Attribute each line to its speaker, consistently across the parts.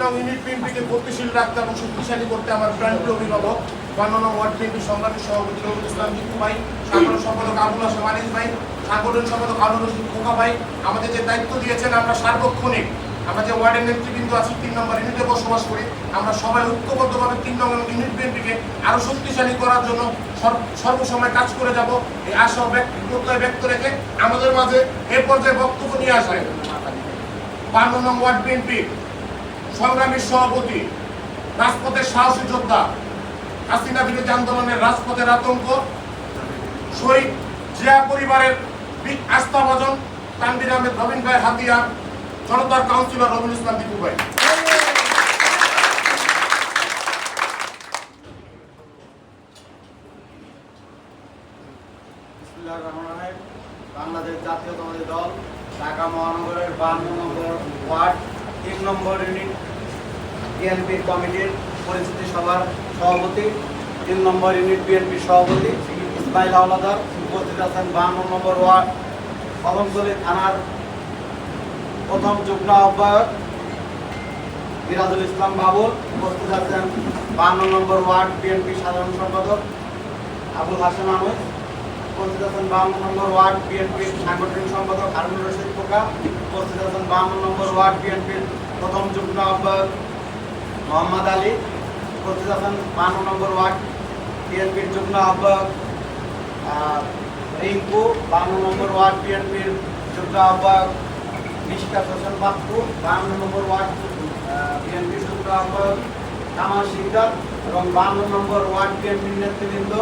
Speaker 1: নং ইউনিট বিএনপিকে গতিশীল রাখতে এবং শক্তিশালী করতে আমার প্রাণপ্রিয় অভিভাবক, বান্ন ওয়ার্ড বিএনপি সংগ্রামী সভাপতি রবুল ইসলাম জিতু ভাই, সাধারণ সম্পাদক আবুল হাসান আনিস ভাই, সাংগঠনিক সম্পাদক আলুর রশিদ খোকা ভাই, আমাদের যে দায়িত্ব দিয়েছেন আমরা সার্বক্ষণিক, আমরা যে ওয়ার্ডের নেতৃবৃন্দ আছি, তিন নম্বর ইউনিটে বসবাস করি, আমরা সবাই ঐক্যবদ্ধভাবে তিন নম্বর ইউনিট বিএনপিকে আরও শক্তিশালী করার জন্য সর্বসময় কাজ করে যাব। এই আশা ব্যক্ত, প্রত্যয় ব্যক্ত রেখে আমাদের মাঝে এ পর্যায়ে বক্তব্য নিয়ে আসেন বান্ন নং ওয়ার্ড বিএনপি সংগ্রামী সভাপতি, রাজপথের সাহসী যোদ্ধা, হাসিনা বিরোধী আন্দোলনের রাজপথের আতঙ্ক, শহীদ জিয়া পরিবারের আস্থাভাজন তানবির আহমেদ রবিন ভাই হাতিয়ার জনতার কাউন্সিলর রবিন ইসলাম দীপু ভাই
Speaker 2: বিসমিল্লাহির রহমানির রহিম। বাংলাদেশ জাতীয়তাবাদী দল ঢাকা মহানগরের বান্ন নম্বর ওয়ার্ড তিন নম্বর ইউনিট বিএনপি কমিটির পরিচিতি সভার সভাপতি, তিন নম্বর ইউনিট বিএনপি সভাপতি ইসমাইল হাওলাদার, উপস্থিত আছেন বান্ন নম্বর ওয়ার্ড কদমতলী থানার প্রথম যুগ্ম আহ্বায়ক মিরাজুল ইসলাম বাবুল, উপস্থিত আছেন বান্ন নম্বর ওয়ার্ড বিএনপি সাধারণ সম্পাদক আবুল হাসান আহমেদ উপস্থিত আছেন বাহান্ন নম্বর ওয়ার্ড বিএনপির সাংগঠনিক সম্পাদক হারুন রশিদ পোকা উপস্থিত আছেন বাহান্ন নম্বর ওয়ার্ড বিএনপির প্রথম যুগ্ম আহ্বায়ক মোহাম্মদ আলী আছেন বাহান্ন নম্বর ওয়ার্ড বিএনপির যুগ্ম আহ্বায়ক আহ, রিঙ্কু বাহান্ন নম্বর ওয়ার্ড বিএনপির যুগ্ম আহ্বায়ক নিষ্কাত হোসেন বাপ্পু বাহান্ন নম্বর ওয়ার্ড বিএনপির যুগ্ম আহ্বায়ক কামাল শিকদার এবং বান্ন নম্বর ওয়ার্ড বিএনপির নেতৃবৃন্দ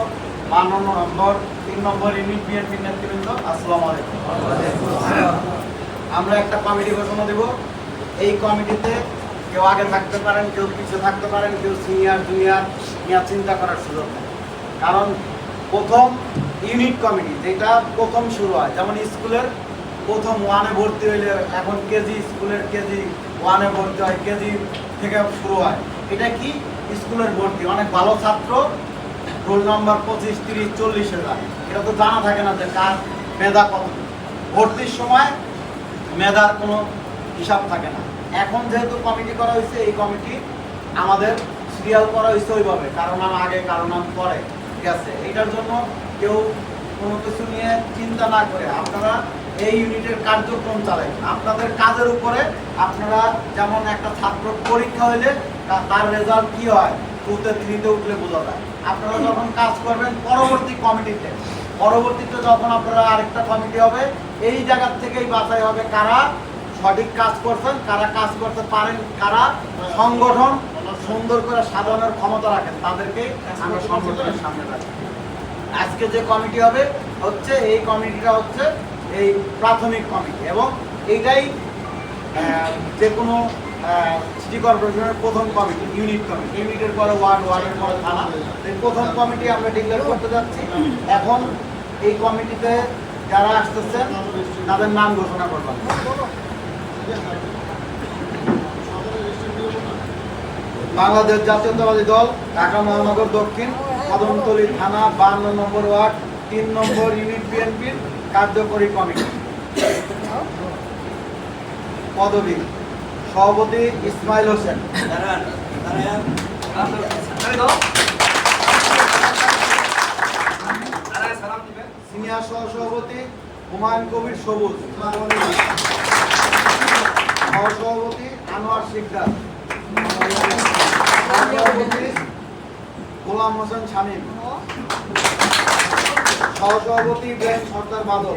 Speaker 2: বান্ন নম্বর তিন নম্বর ইউনিট বিএনপির নেতৃবৃন্দ আসসালামু আলাইকুম। আমরা একটা কমিটি ঘোষণা দেব। এই কমিটিতে কেউ আগে থাকতে পারেন, কেউ পিছিয়ে থাকতে পারেন, কেউ সিনিয়র জুনিয়র নিয়ে চিন্তা করার সুযোগ নেই। কারণ প্রথম ইউনিট কমিটি যেটা প্রথম শুরু হয়, যেমন স্কুলের প্রথম ওয়ানে ভর্তি হইলে এখন কেজি, স্কুলের কেজি ওয়ানে ভর্তি হয়, কেজি থেকে শুরু হয়। এটা কি? স্কুলের ভর্তি। অনেক ভালো ছাত্র, রোল নাম্বার পঁচিশ, তিরিশ, চল্লিশে যায় এটা তো জানা থাকে না যে কার মেধা কত ভর্তির সময় মেধার কোনো হিসাব থাকে না। এখন যেহেতু কমিটি করা হয়েছে, এই কমিটি আমাদের সিরিয়াল করা হয়েছে ওইভাবে। কারও নাম আগে, কারও নাম পরে, ঠিক আছে? এইটার জন্য কেউ কোনো কিছু নিয়ে চিন্তা না করে। আপনারা এই ইউনিটের কার্যক্রম চালান আপনাদের কাজের উপরে আপনারা যেমন একটা ছাত্র পরীক্ষা হইলে তার রেজাল্ট কি হয়? টুতে থ্রিতে উঠলে বোঝা যায়। আপনারা যখন কাজ করবেন পরবর্তী কমিটিতে পরবর্তীতে যখন আপনারা আরেকটা কমিটি হবে, এই জায়গার থেকেই বাছাই হবে কারা সঠিক কাজ করছেন, কারা কাজ করতে পারেন, কারা সংগঠন সুন্দর করে সাজানোর ক্ষমতা রাখেন, তাদেরকে আমরা সংগঠনের সামনে রাখি। আজকে যে কমিটি হবে, হচ্ছে এই কমিটিটা হচ্ছে এই প্রাথমিক কমিটি এবং এইটাই যে কোনো সিটি কর্পোরেশনের প্রথম কমিটি ইউনিট কমিটি। ইউনিটের পরে ওয়ার্ড ওয়ার্ডের পরে থানা। প্রথম কমিটি আমরা ডিক্লেয়ার করতে যাচ্ছি। এখন এই কমিটিতে যারা আসতেছেন, তাদের নাম ঘোষণা করবেন বাংলাদেশ জাতীয়তাবাদী দল, ঢাকা মহানগর দক্ষিণ কদমতলী থানা, বান্ন নম্বর ওয়ার্ড, তিন নম্বর ইউনিট বিএনপির কার্যকরী কমিটি। পদবী, সভাপতি ইসমাইল হোসেন। সিনিয়র সহসভাপতি হুমায়ুন কবির সবুজ। সহসভাপতি আনোয়ার শিকদার। গোলাম হোসেন শামীম। সহসভাপতি ইব্রাহিম সর্দার বাদল।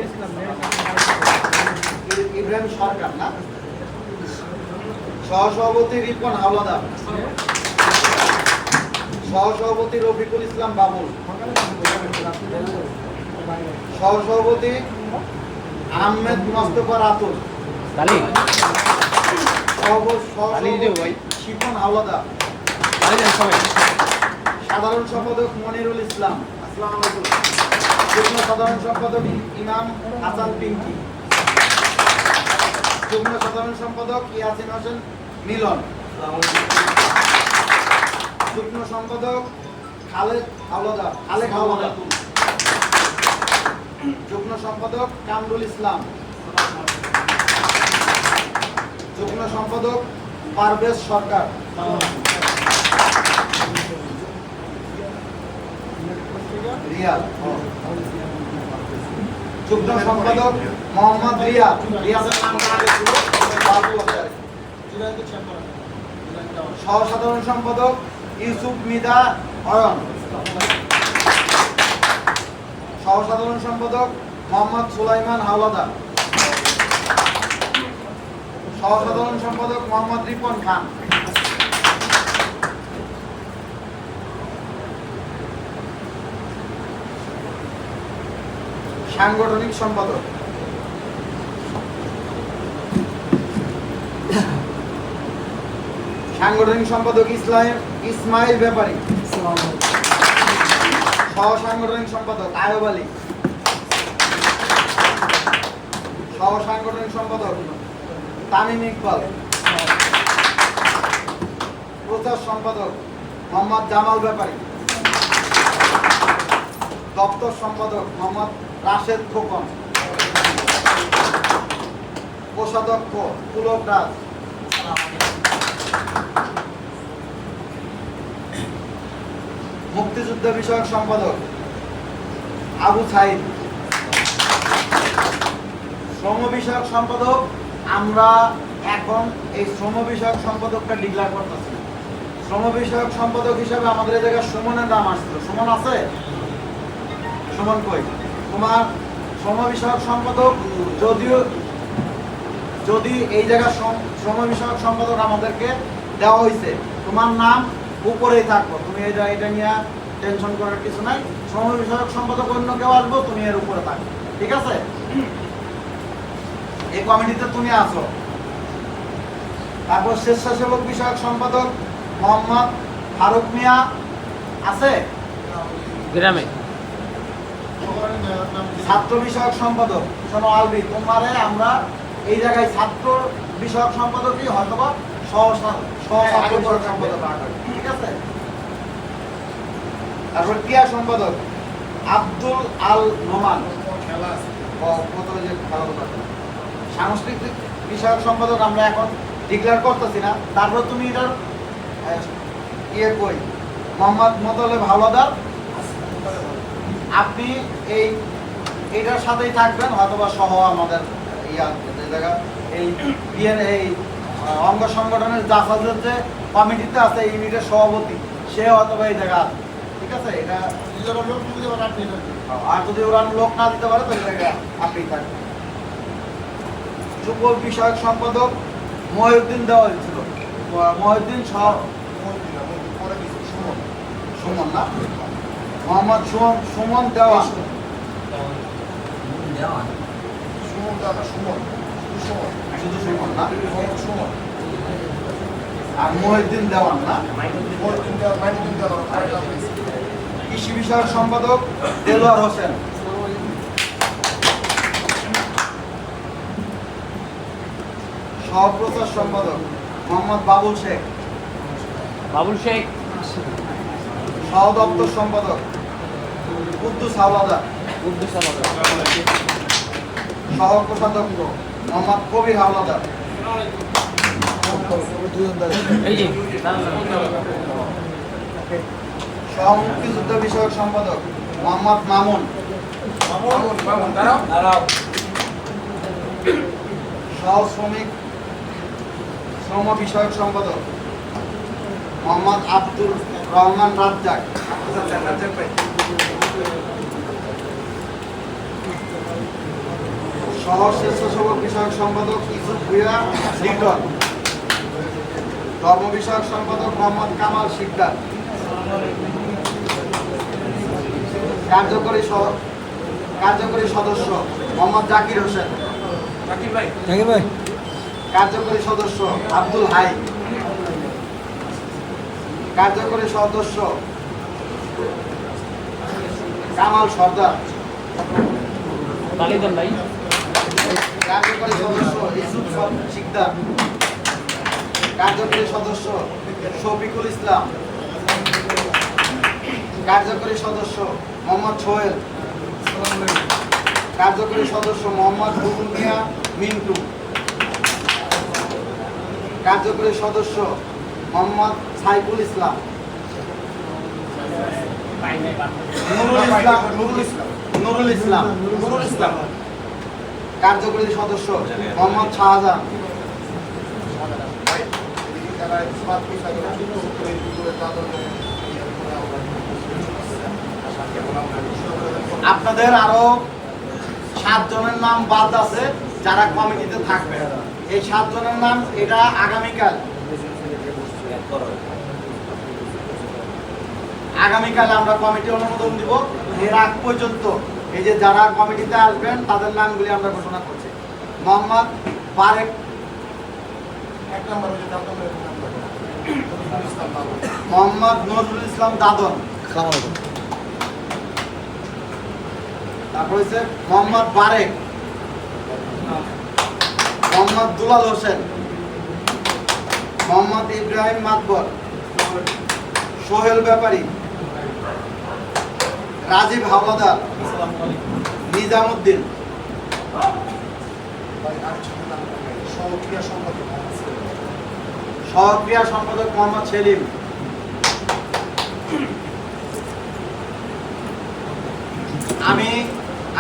Speaker 2: ইব্রাহিম সরকার না? সহসভাপতি রিপন হাওলাদার। সহসভাপতি রফিকুল ইসলাম বাবুল। সহসভাপতি আহমেদ মোস্তফা রাতুল
Speaker 3: তালি
Speaker 2: সহ-
Speaker 3: তালি দিও
Speaker 2: সহসভাপতি
Speaker 3: ভাই।
Speaker 2: শিপন সাধারণ সম্পাদক মনিরুল ইসলাম। আসসালামু আলাইকুম। যুগ্ম সাধারণ সম্পাদক ইমাম হাসান পিঙ্কি। যুগ্ম সাধারণ সম্পাদক ইয়াসিন হোসেন মিলন। যুগ্ম সম্পাদক খালেদ হাওলাদার খালেদ হাওলাদার যুগ্ম সম্পাদক কামরুল ইসলাম। যুগ্ম সম্পাদক পারভেজ সরকার। রিয়াদ যুগ্ম সম্পাদক মোহাম্মদ রিয়াদ রিয়াদের নাম জানা গেছিল বাবু আক্তার। সহ সাধারণ সম্পাদক ইউসুফ মিদা অয়ন সহ সাধারণ সম্পাদক মোহাম্মদ সুলাইমান হাওলাদার। সহ সাধারণ সম্পাদক মোহাম্মদ রিপন খান। সাংগঠনিক সম্পাদক। সাংগঠনিক সম্পাদক ইসলাম ইসমাইল ব্যাপারী। সহ সাংগঠনিক সম্পাদক আয়ব আলী। সহ সাংগঠনিক সম্পাদক তামিম ইকবাল। প্রচার সম্পাদক মোহাম্মদ জামাল ব্যাপারী। দপ্তর সম্পাদক মোহাম্মদ রাশেদ খোকন। কোষাধ্যক্ষ পুলক রাজ। মুক্তিযুদ্ধ বিষয়ক সম্পাদক আবু সাইদ। শ্রম বিষয়ক সম্পাদক আমরা এখন এই শ্রম বিষয়ক সম্পাদকটা ডিক্লেয়ার করতেছি। শ্রম বিষয়ক সম্পাদক হিসাবে আমাদের এই জায়গায় সুমনের নাম আসছিল। সুমন আছে? সুমন কই? তোমার শ্রম বিষয়ক সম্পাদক যদিও যদি এই জায়গা শ্রম- বিষয়ক সম্পাদক আমাদেরকে দেওয়া হয়েছে তোমার নাম উপরেই থাকব। তুমি জায়গা- এটা নিয়ে টেনশন করার কিছু নাই। শ্রম বিষয়ক সম্পাদক অন্য কেউ আসব, তুমি এর উপরে থাকবে। ঠিক আছে? এই কমিটিতে তুমি আছো। তারপর স্বেচ্ছাসেবক বিষয়ক সম্পাদক মোহাম্মদ ফারুক মিয়া আছে?
Speaker 3: গ্রামে।
Speaker 2: ছাত্র বিষয়ক সম্পাদক শোনো আলবি তোমারে আমরা এই জায়গায় ছাত্র বিষয়ক সম্পাদকই হয়তো বা সম্পাদক ঠিক আছে? তারপর ক্রিয়া সম্পাদক আব্দুল আল নোমান।
Speaker 1: খেলা আছে।
Speaker 2: প্রথমে যে। সাংস্কৃতিক বিষয়ক সম্পাদক আমরা এখন ডিক্লেয়ার করতেছি না। তারপর তুমি এটার ইয়ে কই মোহাম্মদ মোতালেব হাওলাদার আপনি এই এটার সাথেই থাকবেন হয়তোবা সহ আমাদের ইয়া যে জায়গা এই বিএন এই অঙ্গ সংগঠনের জাসাজের যে কমিটিতে আছে ইউনিটের সভাপতি সে হয়তোবা এই জায়গা আছে। ঠিক আছে? এটা আর যদি ওরা লোক না দিতে পারে তো এই জায়গায় আপনি থাকবেন। যুব বিষয়ক সম্পাদক মহিউদ্দিন দেওয়া হয়েছিল। মহিউদ্দিন
Speaker 1: সুমন
Speaker 2: না? মোহাম্মদ সুমন সুমন দেওয়া।
Speaker 1: সুমন দাদা সুমন। শুধু সুমন
Speaker 2: না
Speaker 1: সুমন।
Speaker 2: আর মহিউদ্দিন দেওয়ান না? কৃষি বিষয়ক সম্পাদক দেলোয়ার হোসেন। সহপ্রচার সম্পাদক মোহাম্মদ বাবুল শেখ।
Speaker 3: বাবুল শেখ।
Speaker 2: সহ দপ্তর সম্পাদক কুদ্দুস হাওলাদার।
Speaker 3: উদ্দেশ্য
Speaker 2: সহ কোষাধ্যক্ষ মোহাম্মদ কবির হাওলাদার।
Speaker 3: এই যে
Speaker 2: সহ মুক্তিযুদ্ধ বিষয়ক সম্পাদক মোহাম্মদ মামুন। সহ শ্রমিক শ্রম বিষয়ক সম্পাদক মোহাম্মদ আব্দুল রহমান রাজ্জাক। সহ স্বেচ্ছাসেবক বিষয়ক সম্পাদক ইসুফ ভুয়া লিটন ধর্ম বিষয়ক সম্পাদক মোহাম্মদ কামাল শিকদার। কার্যকরী সহ কার্যকরী সদস্য মোহাম্মদ জাকির হোসেন।
Speaker 1: জাকির ভাই। জাকির ভাই।
Speaker 2: কার্যকরী সদস্য আব্দুল হাই। কার্যকরী সদস্য কামাল সর্দার। কার্যকরী সদস্য ইসুফ শিকদার। কার্যকরী সদস্য শফিকুল ইসলাম। কার্যকরী সদস্য মোহাম্মদ সোহেল। কার্যকরী সদস্য মোহাম্মদ মিয়া মিন্টু। কার্যকরী সদস্য মোহাম্মদ সাইফুল ইসলাম। নুরুল ইসলাম
Speaker 1: নুরুল ইসলাম
Speaker 2: নুরুল ইসলাম। কার্যকরী সদস্য মোহাম্মদ শাহজাহান। আপনাদের আরও সাতজনের নাম বাদ আছে যারা কমিটিতে থাকবে এই সাত জনের নাম এটা আগামীকাল। আগামীকাল আমরা কমিটি অনুমোদন দিব। এর আগ পর্যন্ত এই যে যারা কমিটিতে আসবেন তাদের নামগুলি আমরা ঘোষণা করছি। মোহাম্মদ বারেক
Speaker 1: এক নম্বর
Speaker 2: মোহাম্মদ নজরুল ইসলাম দাদন। তারপর হচ্ছে মোহাম্মদ বারেক মোহাম্মদ দুলাল হোসেন, মোহাম্মদ ইব্রাহিম মাতবর, সোহেল ব্যাপারী, রাজীব হাওলাদার, নিজামুদ্দিন। সহক্রিয়া সম্পাদক মোহাম্মদ সেলিম। আমি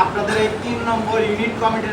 Speaker 2: আপনাদের এই তিন নম্বর ইউনিট কমিটির